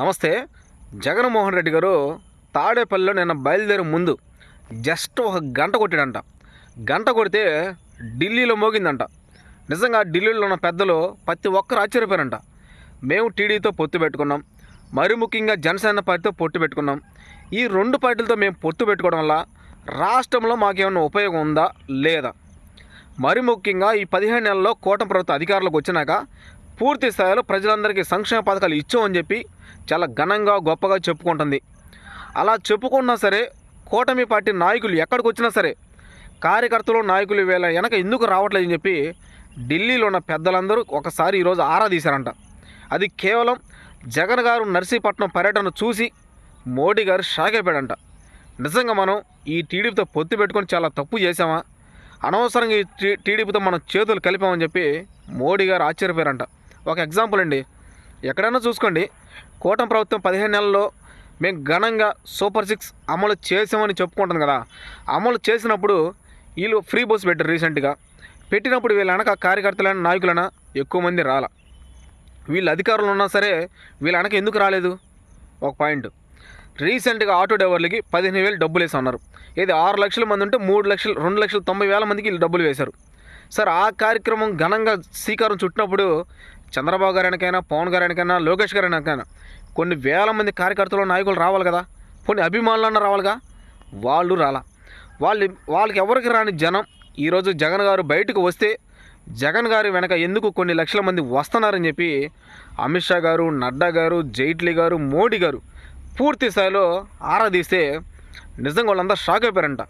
నమస్తే జగన్మోహన్ రెడ్డి గారు తాడేపల్లిలో నిన్న బయలుదేరే ముందు జస్ట్ ఒక గంట కొట్టాడంట. గంట కొడితే ఢిల్లీలో మోగిందంట. నిజంగా ఢిల్లీలో ఉన్న పెద్దలు ప్రతి ఒక్కరు ఆశ్చర్యపోయారంట. మేము టీడీతో పొత్తు పెట్టుకున్నాం. మరి ముఖ్యంగా జనసేన పార్టీతో పొత్తు పెట్టుకున్నాం. ఈ రెండు పార్టీలతో మేము పొత్తు పెట్టుకోవడం వల్ల రాష్ట్రంలో మాకేమైనా ఉపయోగం ఉందా లేదా? మరి ముఖ్యంగా ఈ పదిహేను నెలల్లో కూటమి ప్రభుత్వ అధికారులకు వచ్చినాక పూర్తి స్థాయిలో ప్రజలందరికీ సంక్షేమ పథకాలు ఇచ్చామని చెప్పి చాలా ఘనంగా గొప్పగా చెప్పుకుంటుంది. అలా చెప్పుకున్నా సరే కూటమి పార్టీ నాయకులు ఎక్కడికి వచ్చినా సరే కార్యకర్తలు నాయకులు వేళ వెనక ఎందుకు రావట్లేదని చెప్పి ఢిల్లీలో ఉన్న పెద్దలందరూ ఒకసారి ఈరోజు ఆరా తీశారంట. అది కేవలం జగన్ గారు నర్సీపట్నం పర్యటన చూసి మోడీ గారు షాక్ అయిపోయాడంట. నిజంగా మనం ఈ టీడీపీతో పొత్తు పెట్టుకొని చాలా తప్పు చేశామా? అనవసరంగా ఈ టీడీపీతో మనం చేతులు కలిపామని చెప్పి మోడీ గారు ఆశ్చర్యపోయారంట. ఒక ఎగ్జాంపుల్ అండి. ఎక్కడైనా చూసుకోండి. కూటమి ప్రభుత్వం పదిహేను నెలల్లో మేము ఘనంగా సూపర్ సిక్స్ అమలు చేసామని చెప్పుకుంటుంది కదా. అమలు చేసినప్పుడు వీళ్ళు ఫ్రీ బస్ పెట్టారు రీసెంట్గా. పెట్టినప్పుడు వీళ్ళ వెనక కార్యకర్తలైన నాయకులైనా ఎక్కువ మంది రాల. వీళ్ళు అధికారులు ఉన్నా సరే వీళ్ళ వెనక ఎందుకు రాలేదు? ఒక పాయింట్. రీసెంట్గా ఆటో డ్రైవర్లకి పదిహేను వేలు డబ్బులు వేసి ఉన్నారు ఇది ఆరు లక్షల మంది ఉంటే మూడు లక్షలు రెండు లక్షల తొంభై వేల మందికి వీళ్ళు డబ్బులు వేశారు. సార్ ఆ కార్యక్రమం ఘనంగా శ్రీకారం చుట్టినప్పుడు చంద్రబాబు గారికైనా పవన్ గారికైనా లోకేష్ గారికైనా కొన్ని వేల మంది కార్యకర్తలు నాయకులు రావాలి కదా? కొన్ని అభిమానులన్న రావాలిగా? వాళ్ళు రాలా. వాళ్ళు వాళ్ళకి ఎవరికి రాని జనం ఈరోజు జగన్ గారు బయటకు వస్తే జగన్ గారి వెనక ఎందుకు కొన్ని లక్షల మంది వస్తున్నారని చెప్పి అమిత్ షా గారు నడ్డా గారు జైట్లీ గారు మోడీ గారు పూర్తి స్థాయిలో ఆరాధిస్తే నిజంగా వాళ్ళందరూ షాక్ అయిపోయారంట.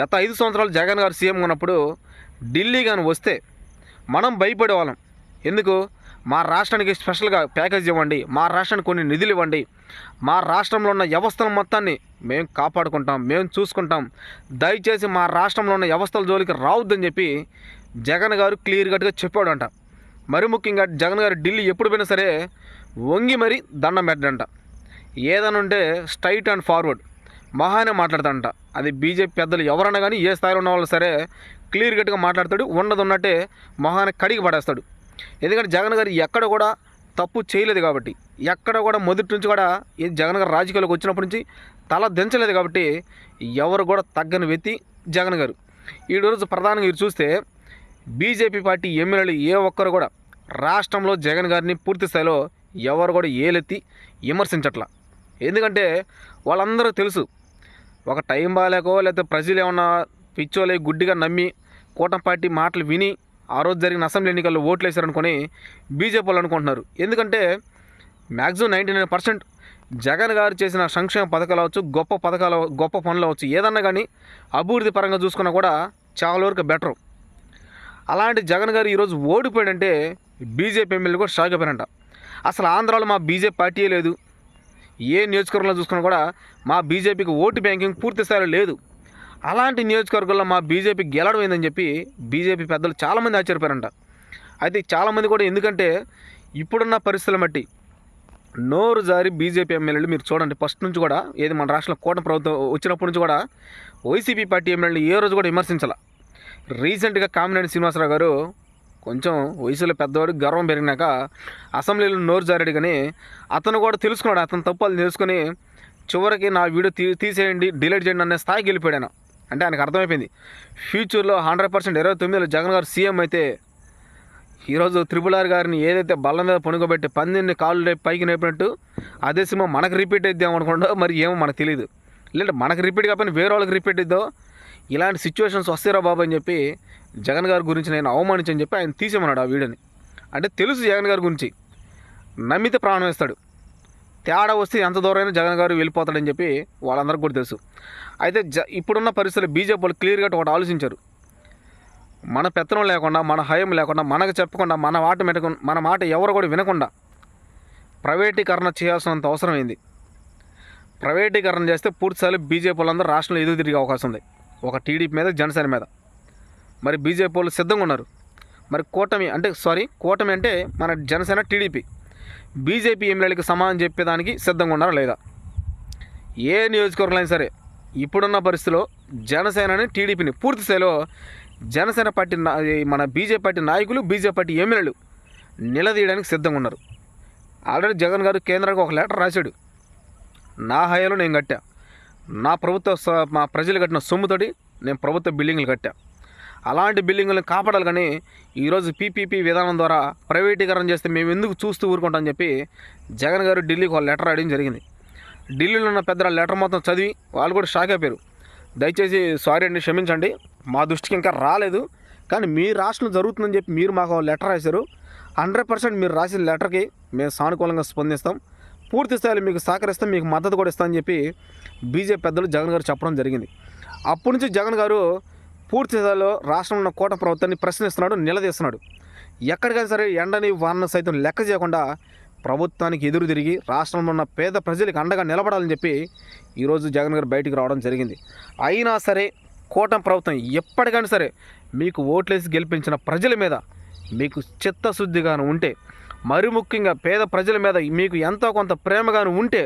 గత ఐదు సంవత్సరాలు జగన్ గారు సీఎం ఉన్నప్పుడు ఢిల్లీ కానీ వస్తే మనం భయపడేవాళ్ళం. ఎందుకు? మా రాష్ట్రానికి స్పెషల్గా ప్యాకేజ్ ఇవ్వండి మా రాష్ట్రానికి కొన్ని నిధులు ఇవ్వండి. మా రాష్ట్రంలో ఉన్న వ్యవస్థల మొత్తాన్ని మేము కాపాడుకుంటాం మేము చూసుకుంటాం. దయచేసి మా రాష్ట్రంలో ఉన్న వ్యవస్థల జోలికి రావద్దని చెప్పి జగన్ గారు క్లియర్ కట్గా చెప్పాడంట. మరి ముఖ్యంగా జగన్ గారు ఢిల్లీ ఎప్పుడు పోయినా సరే వంగి మరీ దండం పెట్టడంట. ఏదైనా ఉంటే స్ట్రైట్ అండ్ ఫార్వర్డ్. మహానే మాట్లాడతాడంట. అది బీజేపీ పెద్దలు ఎవరన్నా కానీ ఏ స్థాయిలో ఉన్న వాళ్ళు సరే క్లియర్ కట్గా మాట్లాడతాడు ఉన్నది ఉన్నట్టే మొహాన్ని కడిగి పడేస్తాడు. ఎందుకంటే జగన్ గారు ఎక్కడ కూడా తప్పు చేయలేదు కాబట్టి ఎక్కడ కూడా మొదటి నుంచి కూడా జగన్ గారు రాజకీయాలకు వచ్చినప్పటి నుంచి తల దించలేదు కాబట్టి ఎవరు కూడా తగ్గని వ్యక్తి జగన్ గారు. ఈరోజు రోజు ప్రధానంగా మీరు చూస్తే బీజేపీ పార్టీ ఎమ్మెల్యేలు ఏ ఒక్కరు కూడా రాష్ట్రంలో జగన్ గారిని పూర్తి స్థాయిలో ఎవరు కూడా ఏలెత్తి విమర్శించట్లా. ఎందుకంటే వాళ్ళందరూ తెలుసు ఒక టైం బాగాలేకో లేకపోతే ప్రజలు ఏమన్నా పిచ్చోలే గుడ్డిగా నమ్మి కూటమి పార్టీ మాటలు విని ఆ రోజు జరిగిన అసెంబ్లీ ఎన్నికల్లో ఓట్లు వేశారనుకొని బీజేపీ వాళ్ళు అనుకుంటున్నారు. ఎందుకంటే maximum ninety nine percent Jagan గారు చేసిన సంక్షేమ పథకాలు అవచ్చు గొప్ప పథకాలు గొప్ప పనులు అవచ్చు ఏదన్నా కానీ అభివృద్ధి పరంగా చూసుకున్నా కూడా చాలా వరకు బెటర్. అలాంటి జగన్ గారు ఈరోజు ఓడిపోయాడంటే బీజేపీ ఎమ్మెల్యే కూడా షాక్ అయిపోయారంట. అసలు ఆంధ్రాలో మా బీజేపీ పార్టీయే లేదు. ఏ నియోజకవర్గంలో చూసుకున్నా కూడా మా బీజేపీకి ఓటు బ్యాంకింగ్ పూర్తి స్థాయిలో లేదు. అలాంటి నియోజకవర్గంలో మా బీజేపీ గెలడమైందని చెప్పి బీజేపీ పెద్దలు చాలామంది ఆశ్చర్యపోయారంట. అయితే చాలామంది కూడా ఎందుకంటే ఇప్పుడున్న పరిస్థితుల బట్టి నోరు జారి బీజేపీ ఎమ్మెల్యేలు మీరు చూడండి. ఫస్ట్ నుంచి కూడా ఏది మన రాష్ట్రంలో కూటమి ప్రభుత్వం వచ్చినప్పటి నుంచి కూడా వైసీపీ పార్టీ ఎమ్మెల్యేలు ఏ రోజు కూడా విమర్శించాల. రీసెంట్గా కామినేని శ్రీనివాసరావు గారు కొంచెం వయసులో పెద్దవాడు గర్వం పెరిగినాక అసెంబ్లీలో నోరు జారాడు కానీ అతను కూడా తెలుసుకున్నాడు. అతను తప్పులు తెలుసుకొని చివరికి నా వీడియో తీ తీసేయండి డిలీట్ చేయండి అనే స్థాయికి వెళ్ళిపోయాను అంటే ఆయనకు అర్థమైపోయింది. ఫ్యూచర్లో హండ్రెడ్ పర్సెంట్ ఇరవై తొమ్మిదిలో జగన్ గారు సీఎం అయితే ఈరోజు త్రిపుల్ ఆర్ గారిని ఏదైతే బల్ల మీద పనుకోబెట్టి పందిని కాళ్ళు రేపు పైకి నేపినట్టు అదే సినిమా మనకు రిపీట్ అయిద్దాం అనుకుంటో మరి ఏమో మనకు తెలియదు లేదంటే మనకు రిపీట్ కాకపోయినా వేరే వాళ్ళకి రిపీట్ ఇద్దో ఇలాంటి సిచ్యువేషన్స్ వస్తారా బాబు అని చెప్పి జగన్ గారి గురించి నేను అవమానించని చెప్పి ఆయన తీసేమన్నాడు ఆ వీడియోని. అంటే తెలుసు జగన్ గారి గురించి. నమ్మితే ప్రాణం వేస్తాడు. తేడా వస్తే ఎంత దూరమైనా జగన్ గారు వెళ్ళిపోతాడని చెప్పి వాళ్ళందరికీ కూడా తెలుసు. అయితే జ ఇప్పుడున్న పరిస్థితులు బీజేపీ వాళ్ళు క్లియర్గా ఒకటి ఆలోచించారు. మన పెత్తనం లేకుండా మన హయం లేకుండా మనకు చెప్పకుండా మన మాట మెటకు మన మాట ఎవరు కూడా వినకుండా ప్రైవేటీకరణ చేయాల్సినంత అవసరమైంది ప్రైవేటీకరణ చేస్తే పూర్తిస్థాయిలో బీజేపీ వాళ్ళందరూ రాష్ట్రంలో ఎదురు తిరిగే అవకాశం ఉంది. ఒక టీడీపీ మీద జనసేన మీద. మరి బీజేపీ వాళ్ళు సిద్ధంగా ఉన్నారు. మరి కూటమి అంటే సారీ కూటమి అంటే మన జనసేన టీడీపీ. బీజేపీ ఎమ్మెల్యేలకు సమానం చెప్పేదానికి సిద్ధంగా ఉన్నారా లేదా? ఏ నియోజకవర్గంలో సరే ఇప్పుడున్న పరిస్థితిలో జనసేనని టీడీపీని పూర్తి స్థాయిలో జనసేన పార్టీ మన బీజేపీ పార్టీ నాయకులు బీజేపీ పార్టీ ఎమ్మెల్యేలు నిలదీయడానికి సిద్ధంగా ఉన్నారు. ఆల్రెడీ జగన్ గారు కేంద్రానికి ఒక లెటర్ రాశాడు. నా హయాలో నేను కట్టా. నా ప్రభుత్వ స- మా ప్రజలు కట్టిన సొమ్ముతోటి నేను ప్రభుత్వ బిల్డింగ్లు కట్టా. అలాంటి బిల్డింగులను కాపాడాలి కానీ ఈరోజు పీపీపీ విధానం ద్వారా ప్రైవేటీకరణ చేస్తే మేము ఎందుకు చూస్తూ ఊరుకుంటామని చెప్పి జగన్ గారు ఢిల్లీకి ఒక లెటర్ రాయడం జరిగింది. ఢిల్లీలో ఉన్న పెద్ద లెటర్ మొత్తం చదివి వాళ్ళు కూడా షాక్ అయిపోయారు. దయచేసి సారీ అండి క్షమించండి. మా దృష్టికి ఇంకా రాలేదు. కానీ మీ రాష్ట్రంలో జరుగుతుందని చెప్పి మీరు మాకు లెటర్ రాశారు. హండ్రెడ్ పర్సెంట్ మీరు రాసిన లెటర్కి మేము సానుకూలంగా స్పందిస్తాం. పూర్తి స్థాయిలో మీకు సహకరిస్తాం మీకు మద్దతు కూడా ఇస్తామని చెప్పి బీజేపీ పెద్దలు జగన్ గారు చెప్పడం జరిగింది. అప్పటి నుంచి జగన్ గారు పూర్తి స్థాయిలో రాష్ట్రంలో ఉన్న కూట ప్రభుత్వాన్ని ప్రశ్నిస్తున్నాడు నిలదీస్తున్నాడు. ఎక్కడికైనా సరే ఎండని వాన సైతం లెక్క చేయకుండా ప్రభుత్వానికి ఎదురు తిరిగి రాష్ట్రంలో ఉన్న పేద ప్రజలకు అండగా నిలబడాలని చెప్పి ఈరోజు జగన్ గారు బయటికి రావడం జరిగింది. అయినా సరే కూటమి ప్రభుత్వం ఎప్పటికైనా సరే మీకు ఓట్లేసి గెలిపించిన ప్రజల మీద మీకు చిత్తశుద్ధిగాను ఉంటే మరి ముఖ్యంగా పేద ప్రజల మీద మీకు ఎంతో కొంత ప్రేమగాను ఉంటే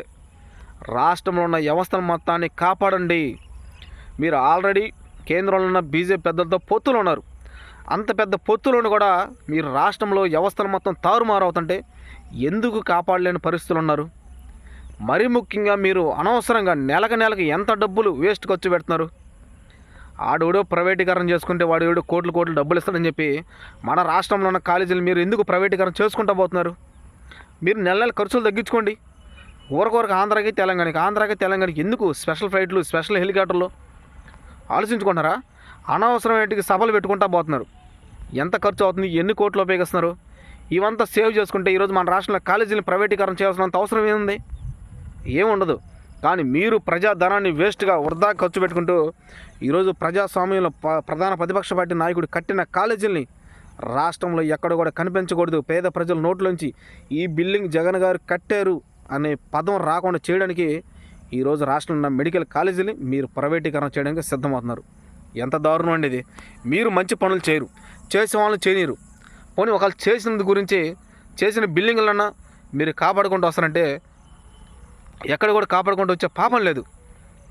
రాష్ట్రంలో ఉన్న వ్యవస్థను మొత్తాన్ని కాపాడండి. మీరు ఆల్రెడీ కేంద్రంలో ఉన్న బీజేపీ పెద్దలతో పొత్తులు ఉన్నారు. అంత పెద్ద పొత్తులను కూడా మీరు రాష్ట్రంలో వ్యవస్థలు మొత్తం తారుమారు అవుతుంటే ఎందుకు కాపాడలేని పరిస్థితులు ఉన్నారు? మరి ముఖ్యంగా మీరు అనవసరంగా నెలకు నెలకు ఎంత డబ్బులు వేస్ట్ ఖర్చు పెడుతున్నారు? ఆడోడో ప్రైవేటీకరణ చేసుకుంటే వాడు ఏడు కోట్లు కోట్లు డబ్బులు ఇస్తాడని చెప్పి మన రాష్ట్రంలో ఉన్న కాలేజీలు మీరు ఎందుకు ప్రైవేటీకరణ చేసుకుంటూ పోతున్నారు? మీరు నెల నెల ఖర్చులు తగ్గించుకోండి. ఊరకొరకు ఆంధ్రాకి తెలంగాణకి ఆంధ్రాకి తెలంగాణకి ఎందుకు స్పెషల్ ఫ్లైట్లు స్పెషల్ హెలికాప్టర్లు? ఆలోచించుకుంటారా అనవసరమైన సభలు పెట్టుకుంటా పోతున్నారు. ఎంత ఖర్చు అవుతుంది? ఎన్ని కోట్లు ఉపయోగిస్తున్నారు? ఇవంతా సేవ్ చేసుకుంటే ఈరోజు మన రాష్ట్రంలో కాలేజీని ప్రైవేటీకరణ చేయాల్సినంత అవసరం ఏముంది? ఏముండదు కానీ మీరు ప్రజా ధనాన్ని వేస్ట్గా వృధా ఖర్చు పెట్టుకుంటూ ఈరోజు ప్రజాస్వామ్యంలో ప్రధాన ప్రతిపక్ష పార్టీ నాయకుడు కట్టిన కాలేజీల్ని రాష్ట్రంలో ఎక్కడ కూడా కనిపించకూడదు. పేద ప్రజల నోట్లోంచి ఈ బిల్డింగ్ జగన్ గారు కట్టారు అనే పదం రాకుండా చేయడానికి ఈరోజు రాష్ట్రంలో ఉన్న మెడికల్ కాలేజీని మీరు ప్రైవేటీకరణ చేయడానికి సిద్ధమవుతున్నారు. ఎంత దారుణం అండి ఇది. మీరు మంచి పనులు చేయరు. చేసే వాళ్ళని చేయనీరు పోనీ ఒకళ్ళు చేసినందు గురించి చేసిన బిల్డింగ్లన్నా మీరు కాపాడుకుంటూ వస్తారంటే ఎక్కడ కూడా కాపాడుకుంటూ వచ్చే పాపం లేదు.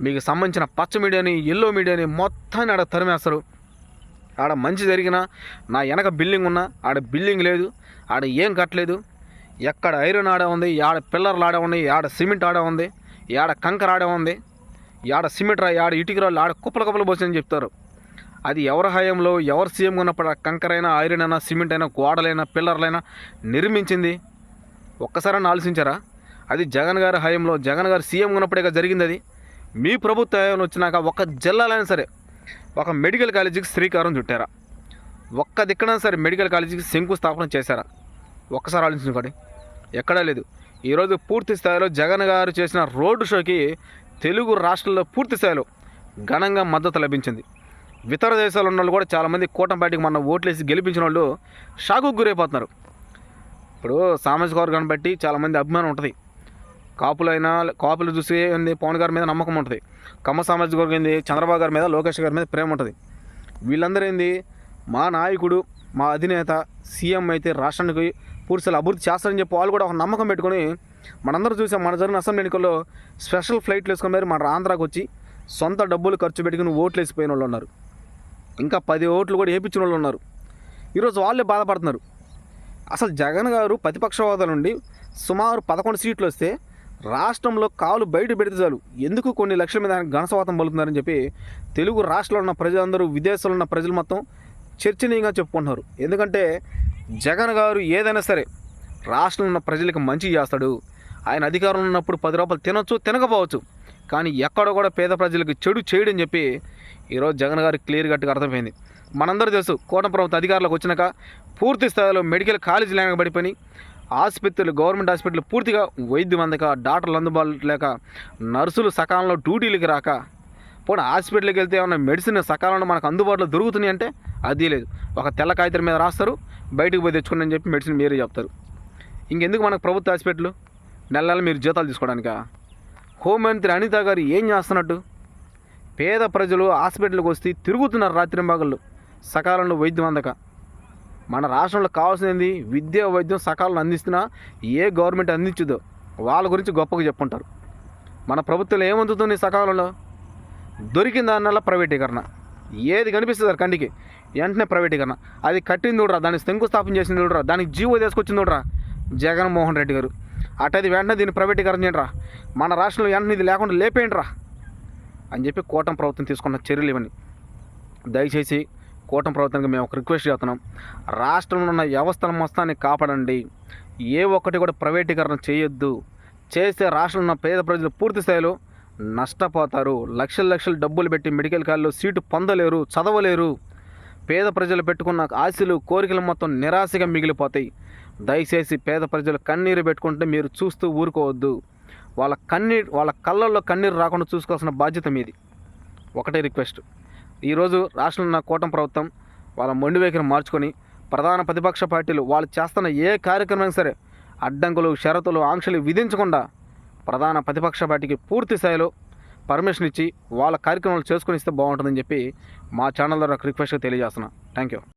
మీకు సంబంధించిన పచ్చ మీడియాని ఎల్లో మీడియాని మొత్తాన్ని ఆడ తరిమేస్తారు. ఆడ మంచి జరిగినా నా వెనక బిల్డింగ్ ఉన్నా ఆడ బిల్డింగ్ లేదు ఆడ ఏం కట్టలేదు. ఎక్కడ ఐరన్ ఆడ ఉంది ఆడ పిల్లర్లు ఆడ ఉన్నాయి ఆడ సిమెంట్ ఆడ ఉంది. యాడ కంకర ఆడే ఉంది యాడ సిమెంట్ రా యాడ ఇటుక రాళ్ళు ఆడ కుప్పల కుప్పలు పోసిందని చెప్తారు. అది ఎవరి హయాంలో ఎవరు సీఎం ఉన్నప్పుడు కంకర కంకరైనా ఐరన్ అయినా సిమెంట్ అయినా గోడలైనా పిల్లర్లైనా నిర్మించింది? ఒక్కసారైనా ఆలోచించారా? అది జగన్ గారి హయాంలో జగన్ గారు సీఎం ఉన్నప్పుడే జరిగింది అది మీ ప్రభుత్వ హయాంలో వచ్చినాక ఒక జిల్లాలైనా సరే ఒక మెడికల్ కాలేజీకి శ్రీకారం చుట్టారా? ఒక్క దిక్కన సరే మెడికల్ కాలేజీకి శంకుస్థాపన చేశారా? ఒక్కసారి ఆలోచించుకోండి. ఎక్కడా లేదు. ఈరోజు పూర్తి స్థాయిలో జగన్ గారు చేసిన రోడ్డు షోకి తెలుగు రాష్ట్రాల్లో పూర్తి స్థాయిలో ఘనంగా మద్దతు లభించింది. ఇతర దేశాలు ఉన్న వాళ్ళు కూడా చాలామంది కూటమి మన ఓట్లేసి గెలిపించిన వాళ్ళు షాకుకు గురైపోతున్నారు. ఇప్పుడు సామాజిక వర్గాన్ని బట్టి చాలామంది అభిమానం ఉంటుంది. కాపులైనా కాపులు చూసి ఏంది? పవన్ గారి మీద నమ్మకం ఉంటుంది. కమ్మ సామాజిక వర్గం ఏంది? చంద్రబాబు గారి మీద లోకేష్ గారి మీద ప్రేమ ఉంటుంది. వీళ్ళందరూ ఏంది? మా నాయకుడు మా అధినేత సీఎం అయితే రాష్ట్రానికి పూర్తిగా అభివృద్ధి చేస్తారని చెప్పి వాళ్ళు కూడా ఒక నమ్మకం పెట్టుకొని మనందరూ చూసాం మన జరిగిన అసెంబ్లీ ఎన్నికల్లో స్పెషల్ ఫ్లైట్లు వేసుకుని మరి మన ఆంధ్రాకి వచ్చి సొంత డబ్బులు ఖర్చు పెట్టుకుని ఓట్లు వేసిపోయిన వాళ్ళు ఉన్నారు. ఇంకా పది ఓట్లు కూడా వేయించిన వాళ్ళు ఉన్నారు. ఈరోజు వాళ్ళే బాధపడుతున్నారు. అసలు జగన్ గారు ప్రతిపక్ష హోదా నుండి సుమారు పదకొండు సీట్లు వస్తే రాష్ట్రంలో కాలు బయట పెడితే చాలు. ఎందుకు కొన్ని లక్షల మీద ఆయన ఘనస్వాతం పలుకుతున్నారని చెప్పి తెలుగు రాష్ట్రంలో ఉన్న ప్రజలందరూ విదేశాల్లో ఉన్న ప్రజలు మొత్తం చర్చనీయంగా చెప్పుకుంటున్నారు. ఎందుకంటే జగన్ గారు ఏదైనా సరే రాష్ట్రంలో ఉన్న ప్రజలకు మంచి చేస్తాడు. ఆయన అధికారంలో ఉన్నప్పుడు పది రూపాయలు తినొచ్చు తినకపోవచ్చు. కానీ ఎక్కడ కూడా పేద ప్రజలకు చెడు చేయడని చెప్పి ఈరోజు జగన్ గారు క్లియర్ కట్గా అర్థమైంది. మనందరూ తెలుసు కోట ప్రభుత్వ అధికారులకు వచ్చినాక పూర్తి స్థాయిలో మెడికల్ కాలేజీలు పడిపోయి ఆసుపత్రులు గవర్నమెంట్ హాస్పిటల్ పూర్తిగా వైద్యం అందక డాక్టర్లు అందుబాటు లేక నర్సులు సకాలంలో డ్యూటీలకు రాక పోనీ హాస్పిటల్కి వెళ్తే ఏమైనా మెడిసిన్ సకాలంలో మనకు అందుబాటులో దొరుకుతున్నాయి అంటే అది లేదు. ఒక తెల్ల కాగితం మీద రాస్తారు బయటకు పోయి తెచ్చుకోండి అని చెప్పి మెడిసిన్ మీరే చెప్తారు. ఇంకెందుకు మనకు ప్రభుత్వ హాస్పిటల్? నెల నెల మీరు జీతాలు తీసుకోవడానికా? హోంమంత్రి అనిత గారు ఏం చేస్తున్నట్టు? పేద ప్రజలు హాస్పిటల్కి వస్తే తిరుగుతున్నారు రాత్రి మగళ్ళు సకాలంలో వైద్యం అందక. మన రాష్ట్రంలో కావాల్సింది విద్య వైద్యం సకాలంలో అందిస్తున్నా ఏ గవర్నమెంట్ అందించదో. వాళ్ళ గురించి గొప్పగా చెప్పుకుంటారు మన ప్రభుత్వం ఏమందుతుంది సకాలంలో? దొరికిన దానివల్ల ప్రైవేటీకరణ. ఏది కనిపిస్తుంది కంటికి? వెంటనే ప్రైవేటీకరణ. అది కట్టింది చూడరా దాన్ని శంకుస్థాపన చేసింది చూడరా దానికి జీవో తీసుకొచ్చింది చూడరా జగన్మోహన్ రెడ్డి గారు. అటది వెంటనే దీన్ని ప్రైవేటీకరణ చేయండి రా మన రాష్ట్రంలో వెంటనే ఇది లేకుండా లేపేయండిరా. అని చెప్పి కూటమి ప్రభుత్వం తీసుకున్న చర్యలు ఇవన్నీ. దయచేసి కూటమి ప్రభుత్వానికి మేము ఒక రిక్వెస్ట్ చేస్తున్నాం. రాష్ట్రంలో ఉన్న వ్యవస్థల మొత్తాన్ని కాపాడండి. ఏ ఒక్కటి కూడా ప్రైవేటీకరణ చేయొద్దు. చేస్తే రాష్ట్రంలో ఉన్న పేద ప్రజలు పూర్తి స్థాయిలో నష్టపోతారు. లక్షల లక్షలు డబ్బులు పెట్టి మెడికల్ కాలేజ్లో సీటు పొందలేరు చదవలేరు. పేద ప్రజలు పెట్టుకున్న ఆశలు కోరికలు మొత్తం నిరాశగా మిగిలిపోతాయి. దయచేసి పేద ప్రజలు కన్నీరు పెట్టుకుంటే మీరు చూస్తూ ఊరుకోవద్దు. వాళ్ళ కన్నీరు వాళ్ళ కళ్ళల్లో కన్నీరు రాకుండా చూసుకోవాల్సిన బాధ్యత మీది. ఒకటే రిక్వెస్ట్. ఈరోజు రాష్ట్రంలో ఉన్న కూటమి ప్రభుత్వం వాళ్ళ మొండి వైఖరి మార్చుకొని ప్రధాన ప్రతిపక్ష పార్టీలు వాళ్ళు చేస్తున్న ఏ కార్యక్రమం సరే అడ్డంకులు షరతులు ఆంక్షలు విధించకుండా ప్రధాన ప్రతిపక్ష పార్టీకి పూర్తి స్థాయిలో పర్మిషన్ ఇచ్చి వాళ్ళ కార్యక్రమాలు చేసుకొని ఇస్తే బాగుంటుందని చెప్పి మా ఛానల్ ద్వారా రిక్వెస్ట్గా తెలియజేస్తున్నా. Thank you